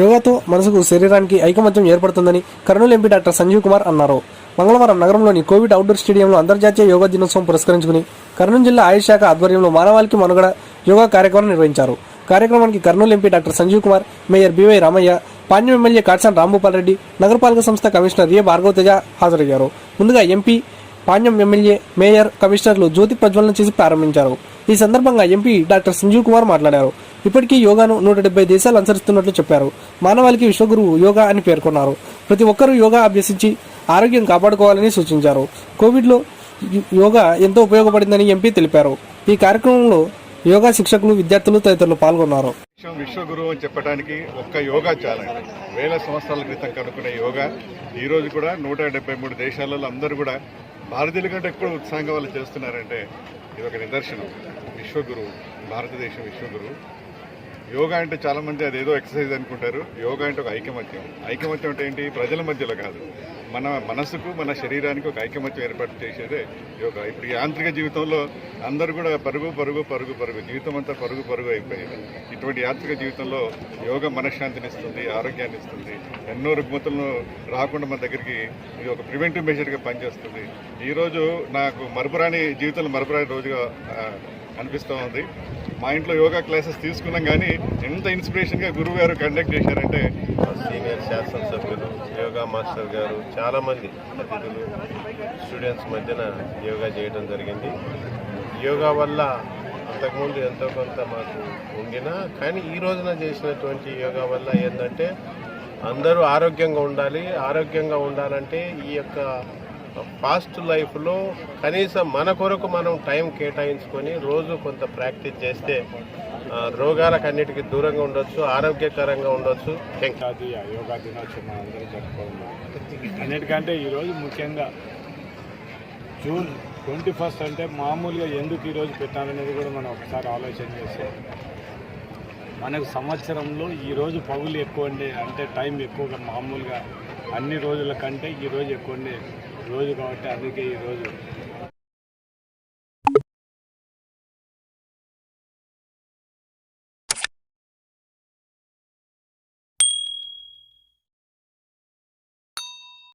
యోగాతో మనసుకు శరీరానికి ఐకమత్యం ఏర్పడుతుందని కర్నూలు ఎంపీ డాక్టర్ సంజీవ్ కుమార్ అన్నారు. మంగళవారం నగరంలోని కోవిడ్ అవుట్డోర్ స్టేడియంలో అంతర్జాతీయ యోగా దినోత్సవం పురస్కరించుకుని కర్నూలు జిల్లా ఆయుష్ శాఖ ఆధ్వర్యంలో మానవాళికి మనుగడ యోగా కార్యక్రమం నిర్వహించారు. కార్యక్రమానికి Kurnool MP doctor Sanjeev Kumar mayor BY Ramaiah Panyam MLA Katasani Rambhupal Reddy నగరపాలక సంస్థ కమిషనర్ ఏ భార్గవ తేజ హాజరయ్యారు. ముందుగా ఎంపీ పాణ్యం ఎమ్మెల్యే మేయర్ కమిషనర్లు జ్యోతి ప్రజ్వలన చేసి ప్రారంభించారు. ఈ సందర్భంగా ఎంపీ డాక్టర్ సంజీవ్ కుమార్ మాట్లాడారు. ఇప్పటికీ యోగాను నూట డెబ్బై దేశాలు అనుసరిస్తున్నట్లు చెప్పారు. మానవాళికి విశ్వగురువు యోగా అని పేర్కొన్నారు. ప్రతి ఒక్కరూ యోగా అభ్యసించి ఆరోగ్యం కాపాడుకోవాలని సూచించారు. కోవిడ్లో యోగా ఎంతో ఉపయోగపడిందని ఎంపీ తెలిపారు. ఈ కార్యక్రమంలో యోగా శిక్షకులు విద్యార్థులు తదితరులు పాల్గొన్నారు. విశ్వగురువు అని చెప్పడానికి ఒక్క యోగా చాలా వేల సంవత్సరాల క్రితం కనుక్కునే యోగా ఈ రోజు కూడా నూట డెబ్బై మూడు దేశాలలో అందరూ కూడా భారతీయుల కంటే ఎక్కువ ఉత్సాహంగా వాళ్ళు చేస్తున్నారంటే ఇది ఒక నిదర్శనం. విశ్వగురువు భారతదేశం విశ్వగురువు. యోగా అంటే చాలా మంది అదేదో ఎక్సర్సైజ్ అనుకుంటారు. యోగా అంటే ఒక ఐకమత్యం. ఐకమత్యం అంటే ఏంటి? ప్రజల మధ్యలో కాదు. మన మనసుకు మన శరీరానికి ఒక ఐకమత్యం ఏర్పాటు చేసేదే యోగా. ఇప్పుడు యాంత్రిక జీవితంలో అందరూ కూడా పరుగు పరుగు పరుగు పరుగు. జీవితం అంతా పరుగు పరుగు అయిపోయింది. ఇటువంటి యాంత్రిక జీవితంలో యోగా మనశ్శాంతిని ఇస్తుంది ఆరోగ్యాన్ని ఇస్తుంది. ఎన్నో రుగ్మతులను రాకుండా మన దగ్గరికి ఇది ఒక ప్రివెంటివ్ మెజర్గా పనిచేస్తుంది. ఈరోజు నాకు మరపురాని జీవితంలో మరపురాని రోజుగా అనిపిస్తూ ఉంది. మా ఇంట్లో యోగా క్లాసెస్ తీసుకున్నాం కానీ ఎంత ఇన్స్పిరేషన్గా గురువు గారు కండక్ట్ చేశారంటే? సీనియర్ శాసనసభ్యులు యోగా మాస్టర్ గారు చాలామంది అతిథులు స్టూడెంట్స్ మధ్యన యోగా చేయడం జరిగింది. యోగా వల్ల అంతకుముందు ఎంతో కొంత మాకు ఉండినా కానీ ఈ రోజున చేసినటువంటి యోగా వల్ల ఏంటంటే అందరూ ఆరోగ్యంగా ఉండాలి. ఆరోగ్యంగా ఉండాలంటే ఈ యొక్క ఫాస్ట్ లైఫ్లో కనీసం మన కొరకు మనం టైం కేటాయించుకొని రోజు కొంత ప్రాక్టీస్ చేస్తే ఆ, రోగాలకు అన్నిటికీ దూరంగా ఉండొచ్చు ఆరోగ్యకరంగా ఉండొచ్చు. థ్యాంక్ యోగా దినోత్సవం అందరూ జరుపుకోవాలి. అన్నిటికంటే ఈరోజు ముఖ్యంగా జూన్ ట్వంటీ ఫస్ట్ అంటే మామూలుగా ఎందుకు ఈరోజు పెట్టాలనేది కూడా మనం ఒకసారి ఆలోచన చేస్తే మనకు సంవత్సరంలో ఈరోజు పగులు ఎక్కువ ఉండే అంటే టైం ఎక్కువగా మామూలుగా అన్ని రోజుల కంటే ఈరోజు ఎక్కువ ఉండే రోజు కాబట్టి అందుకే ఈరోజు